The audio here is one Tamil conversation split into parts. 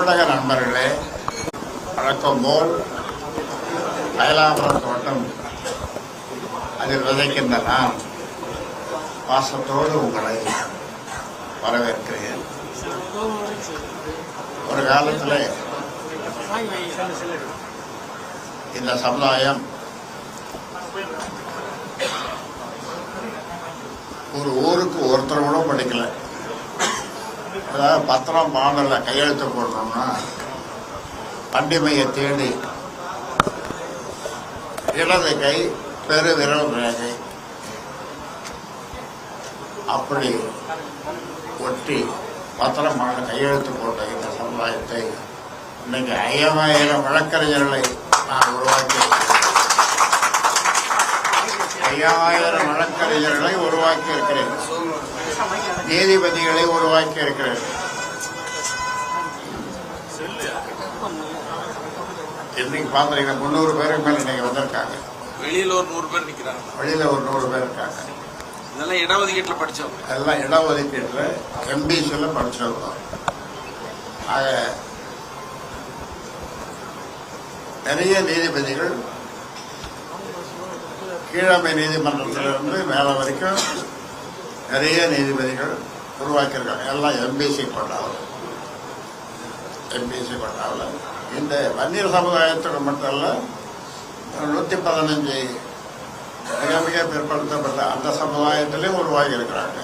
ஊடக நண்பர்களே வழக்கம் போல் அயலாபுரம் தோட்டம் அதில் விதைக்கின்ற நான் பாசத்தோடு உங்களை வரவேற்கிறேன். ஒரு காலத்தில் இந்த சமுதாயம் ஒரு ஊருக்கு ஒருத்தர் கூட படிக்கலை. அதாவது பத்திரம் பாடல கையெழுத்து போடணும்னா பண்டிமையை தேடி இடது கை பெரு விரல் ரேகை. அப்படி ஒட்டி பத்திரம் பாட கையெழுத்து போட்ட இந்த சமுதாயத்தை இன்னைக்கு ஐயாயிரம் வழக்கறிஞர்களை நான் உருவாக்கி ஐயாயிரம் வழக்கறிஞர்களை உருவாக்கி இருக்கிறேன் நீதிபதிகளை உருவாக்கி இருக்கிறேன் இன்னைக்கு பாத்தீங்கன்னா முந்நூறு பேருக்கு மேல இன்னைக்கு வந்திருக்காங்க. வெளியில ஒரு நூறு பேர் நிக்கிறாங்க. வெளியில ஒரு நூறு பேர் இருக்காங்க. இதெல்லாம் இடஒதுக்கீட்டுல படிச்சவங்க. எல்லாம் இடஒதுக்கீட்டுல எம்பிசில படிச்சிருக்கோம் ஆக நிறைய நீதிபதிகள் கீழமை நீதிமன்றத்திலிருந்து மேல வரைக்கும் நிறைய நீதிபதிகள் உருவாக்கியிருக்காங்க எல்லாம் எம்பிசி கொண்டாவில் எம்பிசி கொண்டாவில் இந்த வன்னியர் சமுதாயத்துக்கு மட்டும் இல்லை நூற்றி பதினஞ்சு மிக மிக பிற்படுத்தப்பட்ட அந்த சமுதாயத்திலையும் உருவாகி இருக்கிறாங்க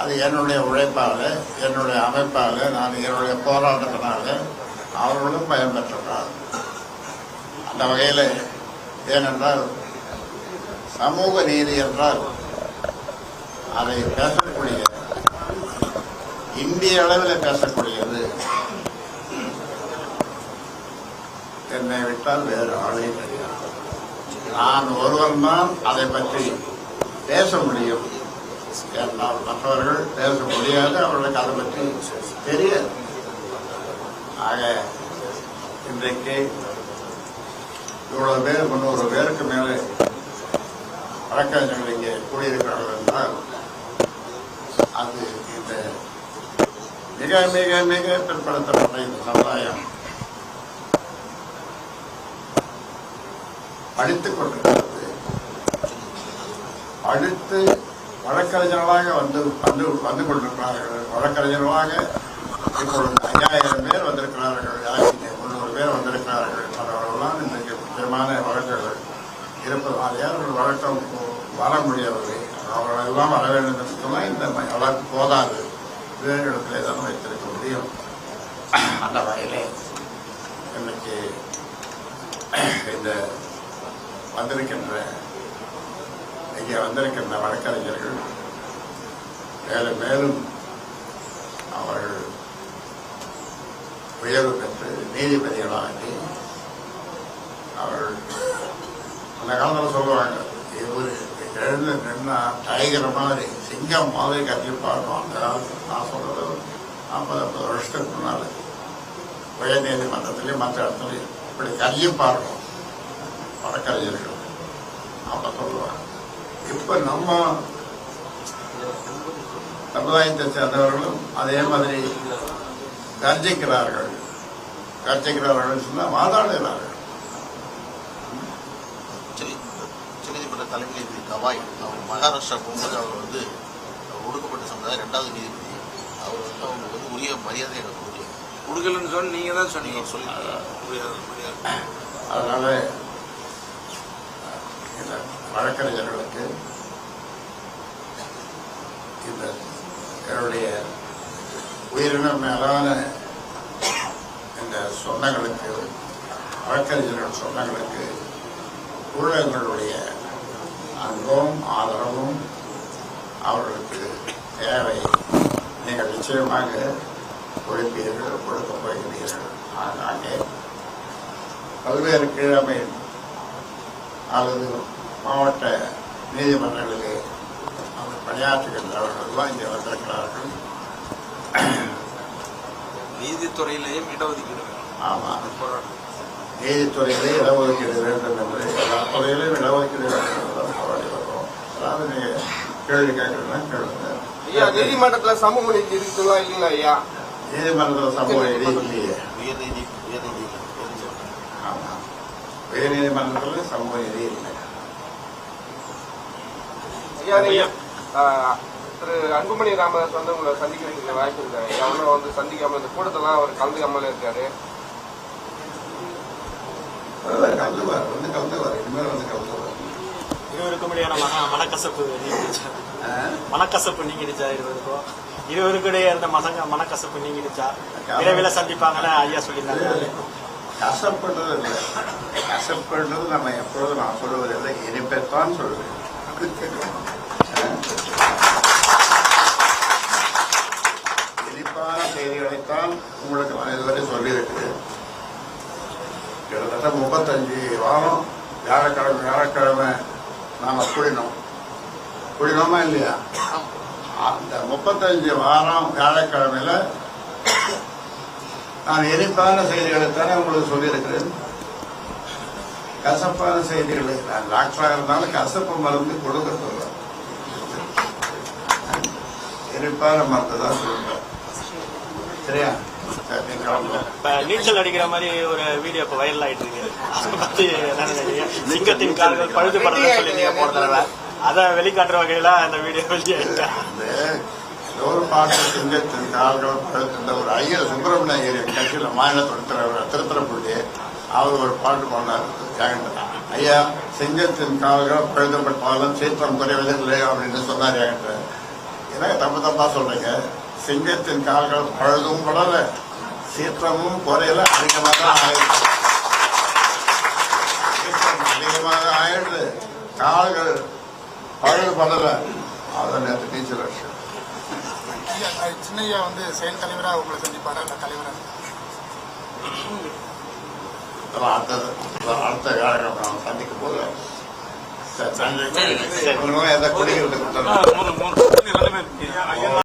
அது என்னுடைய உழைப்பால் என்னுடைய அமைப்பால் நான் என்னுடைய போராட்டத்தினால அவர்களும் பயன்பெற்றிருக்கிறார்கள் அந்த வகையில் ஏனென்றால் சமூக நீதி என்றால் அதை பேசக்கூடிய இந்திய அளவில் பேசக்கூடியது. என்னை விட்டால் வேறு ஆளே கிடையாது. நான் ஒருவன் தான் அதை பற்றி பேச முடியும். என்னால் மற்றவர்கள் பேச முடியாது அவர்களுக்கு அதை பற்றி தெரியாது. ஆக இன்றைக்கு இவ்வளவு பேர் முன்னூறு பேருக்கு மேலே வழக்கறிஞர்கள் இங்கே கூடியிருக்கிறார்கள் என்றால் அது இந்த மிக மிக மிக பிற்படுத்தப்பட்ட இந்த சமுதாயம் படித்துக் கொண்டிருக்கிறது. அழித்து வழக்கறிஞர்களாக வந்து வந்து வந்து கொண்டிருக்கிறார்கள். வழக்கறிஞர்களாக இப்பொழுது ஐயாயிரம் பேர் வந்திருக்கிறார்கள். ஆயிரத்தி முன்னூறு பேர் வந்திருக்கிறார்கள். அவர்களெல்லாம் இன்றைக்கு முக்கியமான வழக்குகள் இருப்பதால் அவர்கள் வழக்கம் வர முடியவில்லை? அவர்களெல்லாம் வர வேண்டும் என்று சொன்னால் இந்த வழக்கு போதாது. வேறு இடத்திலே தான் வைத்திருக்க முடியும். அந்த வகையிலே இன்னைக்கு இந்த வந்திருக்கின்ற இங்கே வந்திருக்கின்ற வழக்கறிஞர்கள் மேலும் மேலும் அவர்கள் உயர்வு பெற்று நீதிபதிகளாகி அவர்கள் அந்த காலத்தில் சொல்லுவாங்க எழுந்து நின்னா டைகர் மாதிரி சிங்கம் மாதிரி கத்தி பார்க்கணும் நான் சொல்றது ஐம்பது நாற்பது ஐம்பது வருஷத்துக்கு முன்னால். உயர் நீதிமன்றத்திலையும் மற்ற இடத்துலையும் இப்படி கையும் பார்க்கணும் வழக்கறிஞர்கள். அப்ப சொல்லுவாங்க. இப்ப நம்ம சமுதாயத்தை சேர்ந்தவர்களும் அதே மாதிரி கர்ஜிக்கிறார்கள். கர்ஜிக்கிறார்கள் சொன்னா வாதாடுகிறார்கள். தலைமை நீதிபதி கவாய் அவர் மகாராஷ்டிரா போகும்போது அவர் வந்து ஒடுக்கப்பட்ட சமுதாயம் ரெண்டாவது நீதிபதி. அவர் வந்து அவங்களுக்கு வந்து உரிய மரியாதை எனக்கு கொடுக்கல. கொடுக்கலன்னு சொல்லி நீங்க தான் சொன்னீங்க. சொல்லி முடியாது முடியாது அதனால இந்த வழக்கறிஞர்களுக்கு இந்த என்னுடைய உயிரினம் மேலான இந்த சொந்தங்களுக்கு வழக்கறிஞர்கள் சொந்தங்களுக்கு ஊழகங்களுடைய அன்பும் ஆதரவும் அவர்களுக்கு தேவை. நீங்கள் நிச்சயமாக கொடுப்பீர்கள் கொடுக்கப் போகிறீர்கள். ஆகாங்கே பல்வேறு கீழமை அல்லது மாவட்ட நீதிமன்றங்களிலே அவர் பணியாற்றுகின்றவர்கள் எல்லாம் இங்கே வந்திருக்கிறார்கள். நீதித்துறையிலேயும் இடஒதுக்கீடு ஆமாம் நீதித்துறையிலே இடஒதுக்கீடு வேண்டும் என்று எல்லா துறையிலும் இடஒதுக்கீடு வேண்டும். கேள்வி கேட்கறதுனா கேளுங்க. ஐயா நீதிமன்றத்துல சமூக நீதி இருக்குங்களா இல்லைங்களா ஐயா? சமூக நீதி இல்லையே. உயர்நீதி ஐயா நீங்க அன்புமணி ராமதாஸ் வந்து உங்களை சந்திக்கிறீங்க வாய்ப்பு இருக்காரு அவனும் வந்து சந்திக்காம இந்த கூட்டத்தெல்லாம் அவர் கலந்துக்காமல இருக்காரு. கலந்துவார் வந்து கலந்துவார் இனிமேல் வந்து கலந்துவார் இருவருக்கும் இடையான மன மனக்கசப்பு நீங்கிடுச்சா? மனக்கசப்பு நீங்கிடுச்சா இருவருக்கும்? இருவருக்கும் இடையே இருந்த மசங்க மனக்கசப்பு நீங்கிடுச்சா? விரைவில் சந்திப்பாங்கன்னு ஐயா சொல்லியிருந்தாங்க கசப்படுறது இல்லை கசப்படுறது நம்ம எப்பொழுதும் நான் சொல்லுவதில்லை இனிப்பைத்தான் சொல்வேன். இனிப்பான செய்திகளைத்தான் உங்களுக்கு நான் இதுவரை சொல்லியிருக்கிறேன் கிட்டத்தட்ட முப்பத்தஞ்சு வாரம். வியாழக்கிழமை வியாழக்கிழமை நாங்கள் குடினோம். குடினோமா இல்லையா? அந்த முப்பத்தஞ்சு வாரம் வியாழக்கிழமையில் நான் இனிப்பான செய்திகளைத்தானே உங்களுக்கு சொல்லியிருக்கிறேன். கசப்பான செய்திகளை நான் டாக்டராக இருந்தாலும் கசப்பு மருந்து கொடுக்க சொல்றேன் இனிப்பான மருந்து தான் சொல்லுவேன் சரியா? நீச்சல் அடிக்கிற மாதிரி ஒரு வீடியோ இப்ப வைரல் ஆயிட்டு இருக்கு. அதை பத்தி என்ன நினைக்கிறீங்க? சிங்கத்தின் கால்கள் பழுது படுறதுன்னு சொல்லியிருந்தீங்க போன தடவை. அதை வெளிக்காட்டுற வகையில அந்த வீடியோ வெளியாயிருக்கு ஒரு பாட்டு சிங்கத்தின் கால்கள் பழுத்து ஒரு ஐயர் சுப்பிரமணிய ஐயர் கட்சியில் மாநிலத்தோட தலைவர் அவர் ஒரு பாட்டு பண்ணார் என்கிட்ட ஐயா சிங்கத்தின் கால்கள் பழுதப்பட்டாலும் சீற்றம் குறைவதில்லை அப்படின்னு சொன்னார் என்கிட்ட எனக்கு தப்பு தப்பா சொல்றீங்க. சிங்கத்தின் கால்கள் பழுதும் படலை. சீற்றமும் குறையல அதிகமாக தான் ஆயிடுச்சு சீற்றம் அதிகமாக ஆயிடுது. கால்கள் பழுது படல அதான் நேற்று நீச்சல் அடிச்சு சின்னையா வந்து செயல் தலைவரா உங்களை சந்திப்பாரா? இல்ல தலைவரா? அதெல்லாம் அடுத்தது அடுத்த காலகட்டம் நாம் சந்திக்கும் போது ஒண்ணுமே எதை குடிக்கிறதுக்கு